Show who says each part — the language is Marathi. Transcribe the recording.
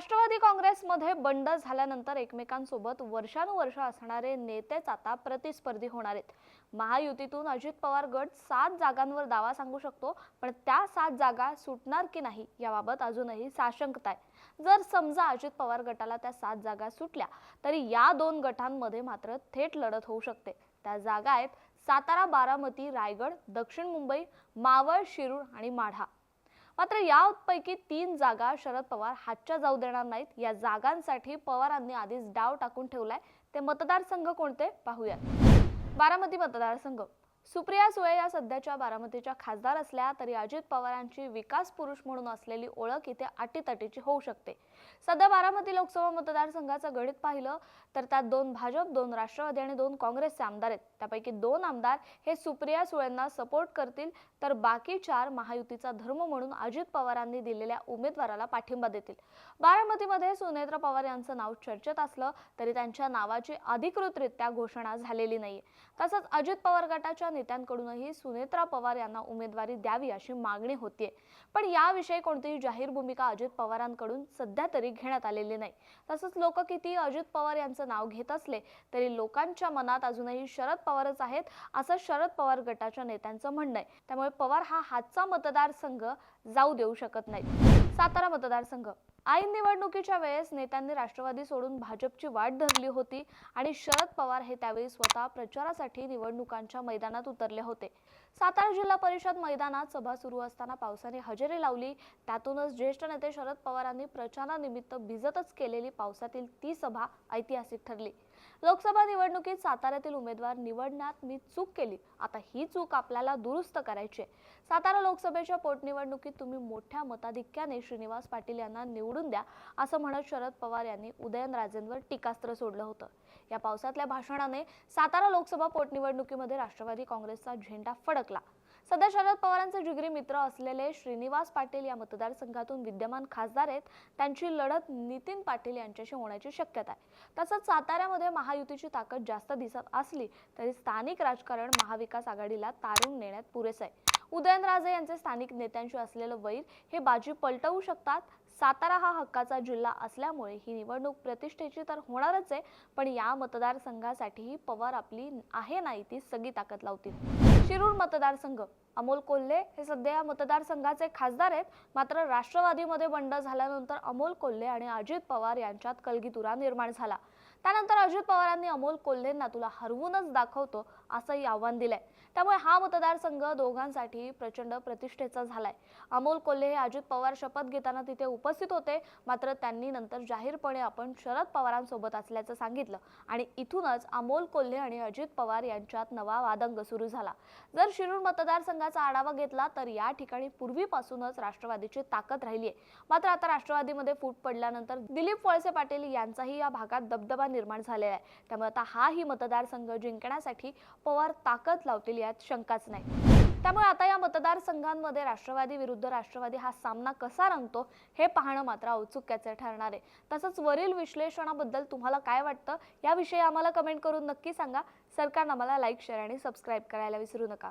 Speaker 1: राष्ट्रवादी काँग्रेसमध्ये बंड झाल्यानंतर एकमेकांसोबत वर्षानुवर्ष असणारे नेतेच आता प्रतिस्पर्धी होणार आहेत. महायुतीतून अजित पवार गट सात जागांवर दावा सांगू शकतो पण त्या सात जागा सुटणार की नाही याबाबत अजूनही साशंकता आहे. जर समजा अजित पवार गटाला त्या सात जागा सुटल्या तरी या दोन गटांमध्ये मात्र थेट लढत होऊ शकते. त्या जागा आहेत सातारा बारामती रायगड दक्षिण मुंबई मावळ शिरूर आणि माढा. मात्र यापैकी तीन जागा शरद पवार हातच्या जाऊ देणार नाहीत. या जागांसाठी पवारांनी आधीच डाव टाकून ठेवलाय. ते मतदारसंघ कोणते? पाहूयात. बारामती मतदारसंघ. सुप्रिया सुळे या सध्याच्या बारामतीच्या खासदार असल्या तरी अजित पवारांची विकास पुरुष म्हणून असलेली ओळख इथे अटीतटीची होऊ शकते. सध्या बारामती लोकसभा मतदारसंघाचं गणित पाहिलं तर त्यात दोन भाजप दोन राष्ट्रवादी आणि दोन काँग्रेसचे आमदार आहेत. त्यापैकी दोन आमदार हे सुप्रिया सुळेंना सपोर्ट करतील तर बाकी चार महायुतीचा धर्म म्हणून अजित पवारांनी दिलेल्या उमेदवाराला पाठिंबा देतील. बारामतीमध्ये सुनेत्र पवार यांचं नाव चर्चेत असलं तरी त्यांच्या नावाची अधिकृतरित्या घोषणा झालेली नाहीये. तसंच अजित पवार गटाच्या नेत्यांकडूनही सुनेत्रा पवार यांना उमेदवारी द्यावी अशी मागणी होतीये. पण याविषयी कोणतीही जाहीर भूमिका अजित पवारांकडून सध्या तरी घेण्यात आलेली नाही. तसंच लोक किती अजित पवार यांचं नाव घेत असले तरी लोकांच्या मनात अजूनही शरद पवारच आहेत असं शरद पवार गटाच्या नेत्यांचं म्हणणं आहे. त्यामुळे पवार हा हातचा मतदारसंघ जाऊ देऊ शकत नाही सातारा मतदारसंघ. ऐन निवडणुकीच्या वेळेस नेत्यांनी राष्ट्रवादी सोडून भाजपची वाट धरली होती आणि शरद पवार हे त्यावेळी स्वतः प्रचारासाठी निवडणुकांच्या मैदानात उतरले होते. सातारा जिल्हा परिषद मैदानात सभा सुरू असताना पावसाने हजेरी लावली. त्यातूनच ज्येष्ठ नेते शरद पवारांनी प्रचारानिमित्त भिजतच केलेली पावसातील ती सभा ऐतिहासिक ठरली. लोकसभा निवडणुकीत साताऱ्यातील उमेदवार निवडण्यात मी चूक केली. आता ही चूक आपल्याला दुरुस्त करायची आहे. सातारा लोकसभेच्या पोटनिवडणुकीत तुम्ही मोठ्या मताधिक्याने श्रीनिवास पाटील यांना निवडून द्या असं म्हणत शरद पवार यांनी उदयनराजेंवर टीकास्त्र सोडलं होतं. या पावसातल्या भाषणाने सातारा लोकसभा पोटनिवडणुकीमध्ये राष्ट्रवादी काँग्रेसचा झेंडा फडकला. सध्या शरद पवारांचे जिगरी मित्र असलेले श्रीनिवास पाटील या मतदारसंघातून विद्यमान खासदार आहेत. त्यांची लढत नितीन पाटील यांच्याशी होण्याची शक्यता आहे. तसंच साताऱ्यामध्ये महायुतीची ताकद जास्त दिसत असली तरी स्थानिक राजकारण महाविकास आघाडीला तारून नेण्यात पुरेसं आहे. उदयनराजे यांचे स्थानिक नेत्यांशी असलेलं वैर हे बाजी पलटवू शकतात. सातारा हा हक्काचा जिल्हा असल्यामुळे ही निवडणूक प्रतिष्ठेची तर होणारच आहे पण या मतदारसंघासाठीही पवार आपली आहे नाही ती सगळी ताकद लावतील. शिरूर मतदारसंघ अमोल कोल्हे हे सध्या या मतदारसंघाचे खासदार आहेत. मात्र राष्ट्रवादीमध्ये बंड झाल्यानंतर अमोल कोल्हे आणि अजित पवार यांच्यात कलगीतुरा निर्माण झाला. त्यानंतर अजित पवारांनी अमोल कोल्हेंना तुला हरवूनच दाखवतो असंही आव्हान दिलंय. त्यामुळे हा मतदारसंघ दोघांसाठी प्रचंड प्रतिष्ठेचा झालाय. अमोल कोल्हे हे अजित पवार शपथ घेताना तिथे उपस्थित होते. मात्र त्यांनी नंतर जाहीरपणे आपण शरद पवारांसोबत असल्याचं सांगितलं आणि इथूनच अमोल कोल्हे आणि अजित पवार यांच्यात नवा वादंग सुरू झाला. जर शिरूर मतदारसंघाचा आढावा घेतला तर या ठिकाणी पूर्वीपासूनच राष्ट्रवादीची ताकद राहिली आहे मात्र आता राष्ट्रवादीमध्ये फूट पडल्यानंतर दिलीप वळसे पाटील यांचाही या भागात दबदबा निर्माण झालेला आहे. त्यामुळे आता हाही मतदारसंघ जिंकण्यासाठी पवार ताकद लावतील यात शंकाच नाही. त्यामुळे आता या मतदारसंघांमध्ये राष्ट्रवादी विरुद्ध राष्ट्रवादी हा सामना कसा रंगतो हे पाहणं मात्र औत्सुक्याचे ठरणार आहे. तसंच वरील विश्लेषणाबद्दल तुम्हाला काय वाटतं याविषयी आम्हाला कमेंट करून नक्की सांगा. सरकारनं आम्हाला लाईक शेअर आणि सबस्क्राईब करायला विसरू नका.